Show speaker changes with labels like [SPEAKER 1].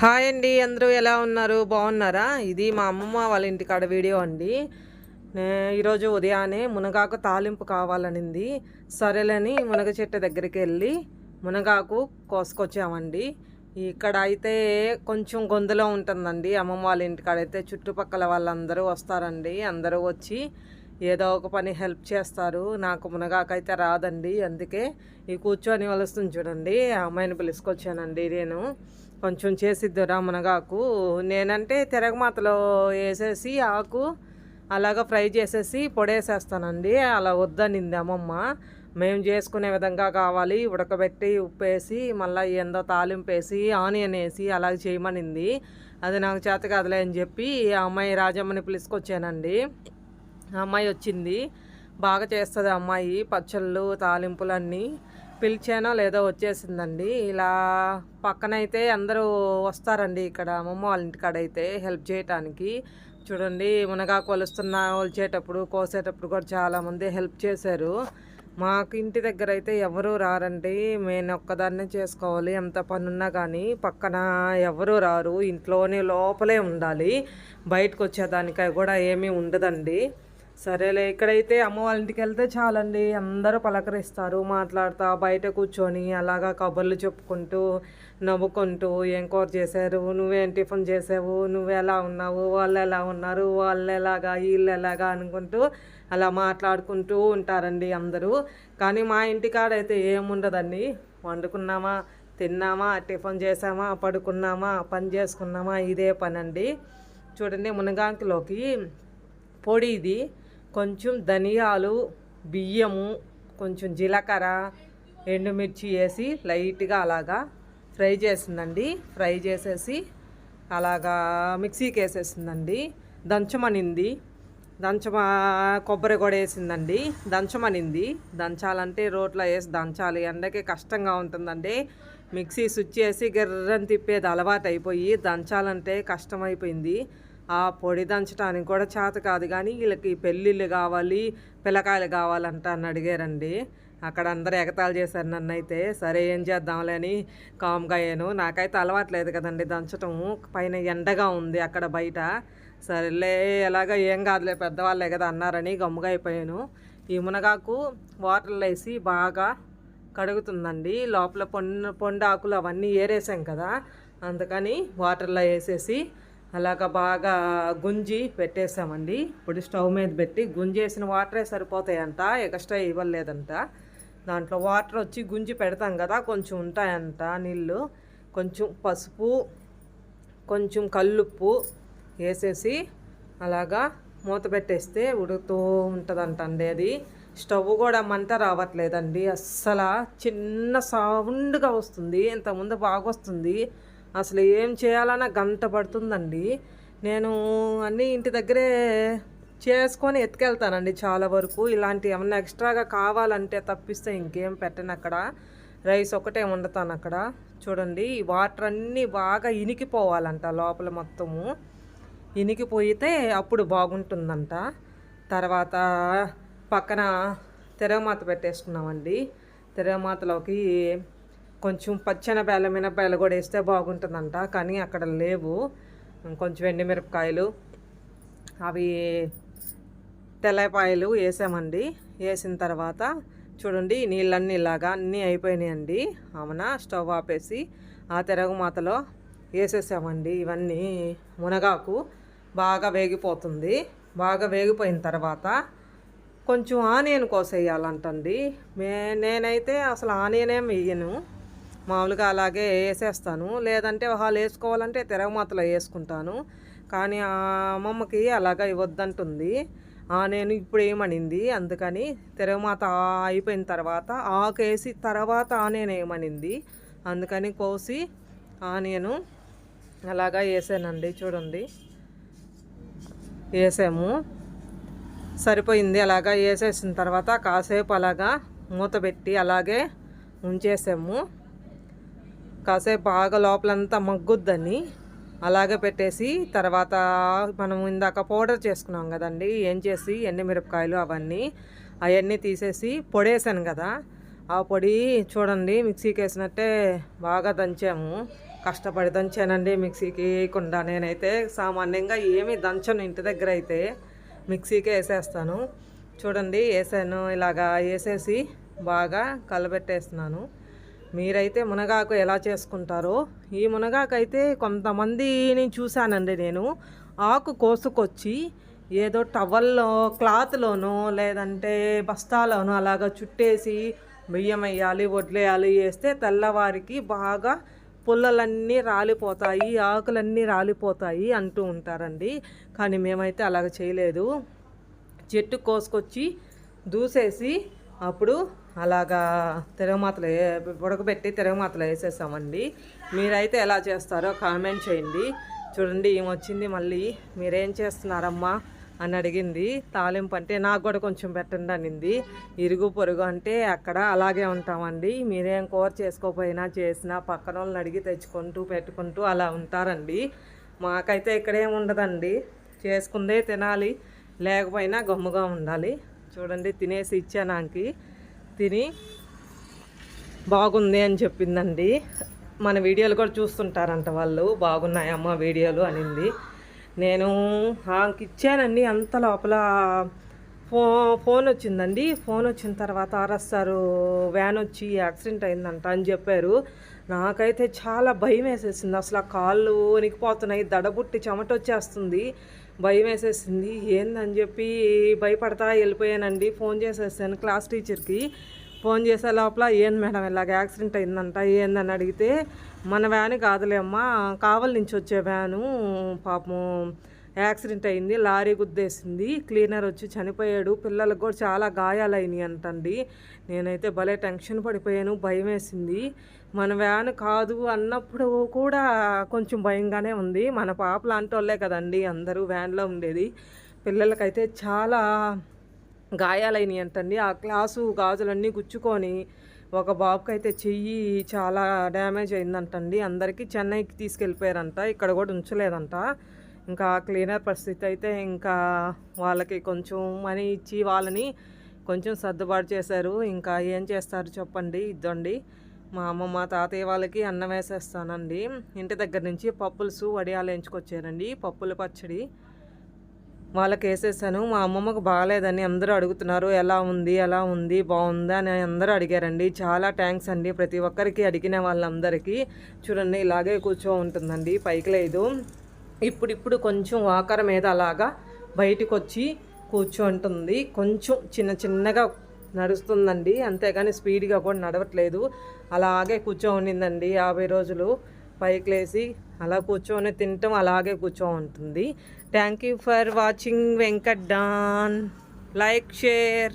[SPEAKER 1] Hi అండి అందరూ ఎలా ఉన్నారు? బాగున్నారా? ఇది మా అమ్మమ్మ వాళ్ళ ఇంటికాడ వీడియో అండి. ఈరోజు ఉదయాన్నే మునగాకు తాలింపు కావాలనింది. సరేలని మునగ చెట్టు దగ్గరికి వెళ్ళి మునగాకు కోసుకొచ్చామండి. ఇక్కడ అయితే కొంచెం గొంతులో ఉంటుందండి. అమ్మమ్మ వాళ్ళ ఇంటికాడ అయితే చుట్టుపక్కల వాళ్ళందరూ వస్తారండి. అందరూ వచ్చి ఏదో ఒక పని హెల్ప్ చేస్తారు. నాకు మునగాకైతే రాదండి. అందుకే ఈ కూర్చొని వలుస్తుంది చూడండి. అమ్మాయిని పిలుసుకొచ్చానండి నేను. కొంచెం చేసిద్దురా మునగాకు నేనంటే తిరగమాతలో వేసేసి ఆకు అలాగ ఫ్రై చేసేసి పొడేసేస్తానండి. అలా వద్దనింది అమ్మమ్మ. మేము చేసుకునే విధంగా కావాలి. ఉడకబెట్టి ఉప్పు వేసి మళ్ళీ ఏందో తాలింపు వేసి ఆనియన్ వేసి అలాగ చేయమనింది. అది నాకు చేత కాదులే అని చెప్పి ఆ అమ్మాయి రాజమ్మని పిలుచుకొచ్చానండి ఆ అమ్మాయి వచ్చింది. బాగా చేస్తుంది అమ్మాయి. పచ్చళ్ళు తాలింపులన్నీ. పిలిచానో లేదో వచ్చేసిందండి. ఇలా పక్కనైతే అందరూ వస్తారండి ఇక్కడ. అమ్మమ్మ వాళ్ళ ఇంటికాడైతే అయితే హెల్ప్ చేయటానికి. చూడండి మునగాకు కొలుస్తున్న కొలిచేటప్పుడు కోసేటప్పుడు కూడా చాలామంది హెల్ప్ చేశారు. మాకు ఇంటి దగ్గర అయితే ఎవరు రారండి. నేను ఒక్కదాన్నే చేసుకోవాలి. ఎంత పనున్నా కానీ పక్కన ఎవరూ రారు. ఇంట్లోనే లోపలే ఉండాలి. బయటకు వచ్చేదానికి కూడా ఏమీ ఉండదండి. సరేలే ఇక్కడైతే అమ్మ వాళ్ళ ఇంటికి వెళ్తే చాలండి. అందరూ పలకరిస్తారు మాట్లాడుతా బయట కూర్చొని అలాగా కబుర్లు చెప్పుకుంటూ నవ్వుకుంటూ ఏం కూర చేశారు నువ్వేం టిఫిన్ చేసావు నువ్వు ఎలా ఉన్నావు వాళ్ళు ఎలా ఉన్నారు వాళ్ళు ఎలాగా వీళ్ళు ఎలాగా అనుకుంటూ అలా మాట్లాడుకుంటూ ఉంటారండి అందరూ. కానీ మా ఇంటికాడైతే ఏముండదండి. వండుకున్నామా తిన్నామా టిఫిన్ చేసామా పడుకున్నామా పని చేసుకున్నామా ఇదే పని అండి చూడండి మునగాకులోకి పొడి ఇది. కొంచెం ధనియాలు బియ్యము కొంచెం జీలకర్ర ఎండుమిర్చి వేసి లైట్గా అలాగా ఫ్రై చేసిందండి ఫ్రై చేసేసి అలాగా మిక్సీకి వేసేసిందండి దంచమనింది. దంచమ కొబ్బరి కూడా వేసిందండి. దంచమనింది. దంచాలంటే రోట్లో వేసి దంచాలి. ఎండకి కష్టంగా ఉంటుందండి. మిక్సీ స్విచ్ చేసి గిర్రని తిప్పేది అలవాటు అయిపోయి దంచాలంటే కష్టమైపోయింది. ఆ పొడి దంచడానికి కూడా చేత కాదు. కానీ వీళ్ళకి పెళ్ళిళ్ళు కావాలి పిల్లకాయలు కావాలంట అని అడిగారండి. అక్కడ అందరూ ఎగతాళి చేశారు నన్ను అయితే సరే ఏం చేద్దాంలే అని కామ్గా అయ్యాను. నాకైతే అలవాట్లేదు కదండి దంచటం. పైన ఎండగా ఉంది అక్కడ బయట. సరేలే ఎలాగ ఏం కాదులే పెద్దవాళ్ళే కదా అన్నారని గమ్ముగా అయిపోయాను. ఈ మునగాకు వాటర్లో వేసి బాగా కడుగుతుందండి. లోపల పొండ పొండాకులు అవన్నీ ఏరేసాం కదా అందుకని వాటర్లో వేసేసి అలాగ బాగా గుంజి పెట్టేసామండి ఇప్పుడు స్టవ్ మీద పెట్టి గుంజేసిన వాటరే సరిపోతాయంట ఎక్స్ట్రా ఇవ్వలేదంట. దాంట్లో వాటర్ వచ్చి గుంజి పెడతాం కదా కొంచెం ఉంటాయంట నీళ్ళు. కొంచెం పసుపు కొంచెం కల్లుప్పు వేసేసి అలాగా మూత పెట్టేస్తే ఉడుకుతూ ఉంటుందంటండి అది. స్టవ్ కూడా మంట రావట్లేదండి. అస్సలు చిన్న సౌండ్గా వస్తుంది ఇంతకుముందు బాగా వస్తుంది అసలు ఏం చేయాలన్నా గంట పడుతుందండి. నేను అన్నీ ఇంటి దగ్గరే చేసుకొని ఎత్తుకెళ్తానండి చాలా వరకు. ఇలాంటి ఏమన్నా ఎక్స్ట్రాగా కావాలంటే తప్పిస్తే ఇంకేం పెట్టను అక్కడ. రైస్ ఒకటే వండుతాను అక్కడ. చూడండి ఈ వాటర్ అన్నీ బాగా ఇనికిపోవాలంట లోపల మొత్తము. ఇనికిపోయితే అప్పుడు బాగుంటుందంట. తర్వాత పక్కన తెరమాత పెట్టేసుకున్నామండి. తెరమాతలోకి కొంచెం పచ్చని మినపాయలు కూడా వేస్తే బాగుంటుందంట. కానీ అక్కడ లేవు. కొంచెం ఎండుమిరపకాయలు అవి తెల్లపాయలు వేసామండి. వేసిన తర్వాత చూడండి నీళ్ళన్నీ ఇలాగా అన్నీ అయిపోయినాయండి. ఆమెన స్టవ్ ఆపేసి ఆ తెరగుమాతలో వేసేసామండి. ఇవన్నీ మునగాకు బాగా వేగిపోతుంది. బాగా వేగిపోయిన తర్వాత కొంచెం ఆనియన్ కోసేయాలంటండి. మే నేనైతే అసలు ఆనియన్ ఏం వేయను. మామూలుగా అలాగే వేసేస్తాను. లేదంటే వాళ్ళు వేసుకోవాలంటే తెరవమాతలో వేసుకుంటాను. కానీ ఆ అమ్మమ్మకి అలాగ ఇవ్వద్దంటుంది. నేను ఇప్పుడు ఏమనింది? అందుకని తిరగమాత అయిపోయిన తర్వాత ఆకేసి తర్వాత ఆనియన్ ఏమనింది? అందుకని కోసి ఆనియను అలాగా వేసానండి. చూడండి. వేసాము. సరిపోయింది. అలాగా వేసేసిన తర్వాత కాసేపు అలాగా మూత పెట్టి అలాగే ఉంచేసాము. కాసేపు బాగా లోపలంతా మగ్గుద్దని అలాగే పెట్టేసి తర్వాత మనం ఇందాక పౌడర్ చేసుకున్నాం కదండి ఏం చేసి ఎండుమిరపకాయలు అవన్నీ అవన్నీ తీసేసి పొడేసాను కదా. ఆ పొడి చూడండి మిక్సీకి వేసినట్టే బాగా దంచాము. కష్టపడి దంచానండి మిక్సీకి వేయకుండా నేనైతే సామాన్యంగా ఏమి దంచను ఇంటి దగ్గర అయితే. మిక్సీకే వేసేస్తాను. చూడండి వేసాను. ఇలాగా వేసేసి బాగా కలబెట్టేస్తున్నాను. మీరైతే మునగాకు ఎలా చేసుకుంటారో? ఈ మునగాకు అయితే కొంతమందిని చూశానండి నేను. ఆకు కోసుకొచ్చి ఏదో టవల్లో క్లాత్లోనో లేదంటే బస్తాలోనో అలాగా చుట్టేసి బియ్యం వేయాలి వడ్లేయాలి వేస్తే తెల్లవారికి బాగా పుల్లలన్నీ రాలిపోతాయి ఆకులన్నీ రాలిపోతాయి అంటూ ఉంటారండి. కానీ మేమైతే అలాగ చేయలేదు. చెట్టు కోసుకొచ్చి దూసేసి అప్పుడు అలాగా తిరగమాతలు ఉడకబెట్టి తిరగమాతలు వేసేసామండి. మీరైతే ఎలా చేస్తారో కామెంట్ చేయండి. చూడండి ఏమొచ్చింది మళ్ళీ. మీరేం చేస్తున్నారమ్మా అని అడిగింది. తాలింపు అంటే నాకు కూడా కొంచెం పెట్టండి అనింది. ఇరుగు పొరుగు అంటే అక్కడ అలాగే ఉంటామండి. మీరేం కూర చేసుకోకపోయినా చేసినా పక్కన వాళ్ళని అడిగి తెచ్చుకుంటూ పెట్టుకుంటూ అలా ఉంటారండి. మాకైతే ఇక్కడేం ఉండదండి. చేసుకుందే తినాలి. లేకపోయినా గమ్ముగా ఉండాలి. చూడండి తినేసి ఇచ్చానాకి తిని బాగుంది అని చెప్పిందండి. మన వీడియోలు కూడా చూస్తుంటారంట వాళ్ళు. బాగున్నాయమ్మ వీడియోలు అనింది. నేను ఆమెకి ఇచ్చానండి. అంత లోపల ఫో ఫోన్ వచ్చిందండి. ఫోన్ వచ్చిన తర్వాత ఆర్ఎస్ఆర్ వ్యాన్ వచ్చి యాక్సిడెంట్ అయిందంట అని చెప్పారు. నాకైతే చాలా భయం వేసేసింది. అసలు ఆ కాళ్ళు వణికిపోతున్నాయి. దడబుట్టి చెమట వచ్చేస్తుంది భయం వేసేసింది ఏందని చెప్పి భయపడతా వెళ్ళిపోయానండి. ఫోన్ చేసేసాను క్లాస్ టీచర్కి. ఫోన్ చేసే లోపల ఏంది మేడం ఇలాగ యాక్సిడెంట్ అయిందంట ఏందని అడిగితే మన వ్యాన్ కాదులేమ్మా కావలి నుంచి వచ్చే వ్యాను పాపం యాక్సిడెంట్ అయింది లారీ గుద్దేసింది క్లీనర్ వచ్చి చనిపోయాడు. పిల్లలకు కూడా చాలా గాయాలైనాయి అంటండి. నేనైతే భలే టెన్షన్ పడిపోయాను భయం వేసింది మన వ్యాన్ కాదు అన్నప్పుడు కూడా కొంచెం భయంగానే ఉంది. మన పాప లాంటి వాళ్ళే కదండి అందరూ వ్యాన్లో ఉండేది. పిల్లలకైతే చాలా గాయాలైనవి అంటండి. ఆ క్లాసు గాజులన్నీ గుచ్చుకొని ఒక బాబుకి అయితే చెయ్యి చాలా డ్యామేజ్ అయిందంటండి. అందరికీ చెన్నైకి తీసుకెళ్ళిపోయారంట ఇక్కడ కూడా ఉంచలేదంట. ఇంకా క్లీనర్ పరిస్థితి అయితే ఇంకా వాళ్ళకి కొంచెం మనీ ఇచ్చి వాళ్ళని కొంచెం సర్దుబాటు చేశారు. ఇంకా ఏం చేస్తారు చెప్పండి ఇద్దండి. మా అమ్మమ్మ తాతయ్య వాళ్ళకి అన్నం వేసేస్తానండి. ఇంటి దగ్గర నుంచి పప్పులుసు వడియాలు ఎంచుకొచ్చారండి. పప్పుల పచ్చడి వాళ్ళకి వేసేసాను. మా అమ్మమ్మకు బాగాలేదని అందరూ అడుగుతున్నారు ఎలా ఉంది ఎలా ఉంది బాగుందా అని అందరూ అడిగారండి. చాలా థ్యాంక్స్ అండి ప్రతి ఒక్కరికి అడిగిన వాళ్ళందరికీ. చూడండి ఇలాగే కూర్చో ఉంటుందండి పైకి లేదు. ఇప్పుడిప్పుడు కొంచెం వాకర మీద అలాగా బయటకు వచ్చి కూర్చుంటుంది. కొంచెం చిన్న చిన్నగా నడుస్తుందండి. అంతేగాని స్పీడ్గా కూడా నడవట్లేదు. అలాగే కూర్చోనిందండి. యాభై రోజులు పైకి లేసి అలా కూర్చొని తినటం అలాగే కూర్చో ఉంటుంది thank you for watching Venkat Don. Like share.